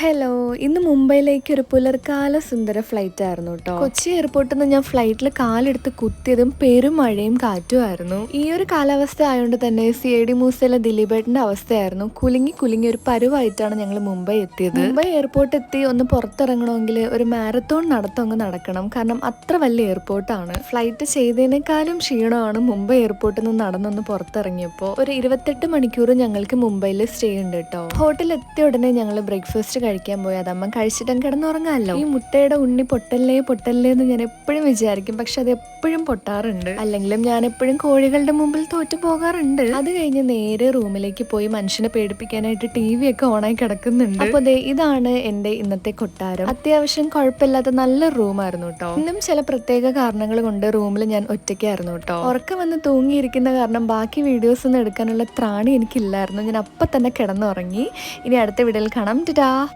Hello ഇന്ന് മുംബൈയിലേക്ക് ഒരു പുലർക്കാല സുന്ദര ഫ്ലൈറ്റ് ആയിരുന്നു കേട്ടോ കൊച്ചി എയർപോർട്ടിൽ നിന്ന് ഞാൻ ഫ്ലൈറ്റിൽ കാലെടുത്ത് കുത്തിയതും പെരുമഴയും കാറ്റുമായിരുന്നു. ഈ ഒരു കാലാവസ്ഥ ആയതുകൊണ്ട് തന്നെ സി ഐ ഡി മൂസയിലെ ദിലീപേട്ടന്റെ അവസ്ഥയായിരുന്നു. കുലുങ്ങി കുലുങ്ങി ഒരു പരുവായിട്ടാണ് ഞങ്ങൾ മുംബൈ എത്തിയത്. മുംബൈ എയർപോർട്ട് എത്തി ഒന്ന് പുറത്തിറങ്ങണമെങ്കിൽ ഒരു മാരത്തോൺ നടത്തം അങ്ങ് നടക്കണം. കാരണം അത്ര വലിയ എയർപോർട്ടാണ് ഫ്ലൈറ്റ് ചെയ്തതിനേക്കാളും ക്ഷീണമാണ് മുംബൈ എയർപോർട്ടിൽ നിന്ന് നടന്നൊന്ന് പുറത്തിറങ്ങിയപ്പോൾ ഒരു ഇരുപത്തെട്ട് മണിക്കൂർ ഞങ്ങൾക്ക് മുംബൈയിൽ സ്റ്റേ ഉണ്ട് കേട്ടോ ഹോട്ടലിൽ എത്തിയ ഉടനെ ഞങ്ങൾ ബ്രേക്ക്ഫാസ്റ്റ് കഴിക്കാൻ പോയി. അതമ്മ കഴിച്ചിട്ടും കിടന്നുറങ്ങാമല്ലോ ഈ മുട്ടയുടെ ഉണ്ണി പൊട്ടല്ലേ പൊട്ടല്ലേ എന്ന് ഞാൻ എപ്പോഴും വിചാരിക്കും. പക്ഷെ അത് എപ്പോഴും പൊട്ടാറുണ്ട്. അല്ലെങ്കിലും ഞാൻ എപ്പോഴും കോഴികളുടെ മുമ്പിൽ തോറ്റു പോകാറുണ്ട്. അത് കഴിഞ്ഞ് നേരെ റൂമിലേക്ക് പോയി മനുഷ്യനെ പേടിപ്പിക്കാനായിട്ട് ടി വി ഒക്കെ ഓണായി കിടക്കുന്നുണ്ട്. അപ്പൊ അതെ ഇതാണ് എന്റെ ഇന്നത്തെ കൊട്ടാരം. അത്യാവശ്യം കുഴപ്പമില്ലാത്ത നല്ല റൂമായിരുന്നു കേട്ടോ. ഇന്നും ചില പ്രത്യേക കാരണങ്ങൾ കൊണ്ട് റൂമിൽ ഞാൻ ഒറ്റയ്ക്കായിരുന്നു കേട്ടോ. ഉറക്കം വന്ന് തൂങ്ങിയിരിക്കുന്ന കാരണം ബാക്കി വീഡിയോസ് ഒന്നും എടുക്കാനുള്ള ത്രാണി എനിക്കില്ലായിരുന്നു. ഞാൻ അപ്പൊ തന്നെ കിടന്നുറങ്ങി. ഇനി അടുത്ത വീഡിയോയിൽ കാണാം. ടാ.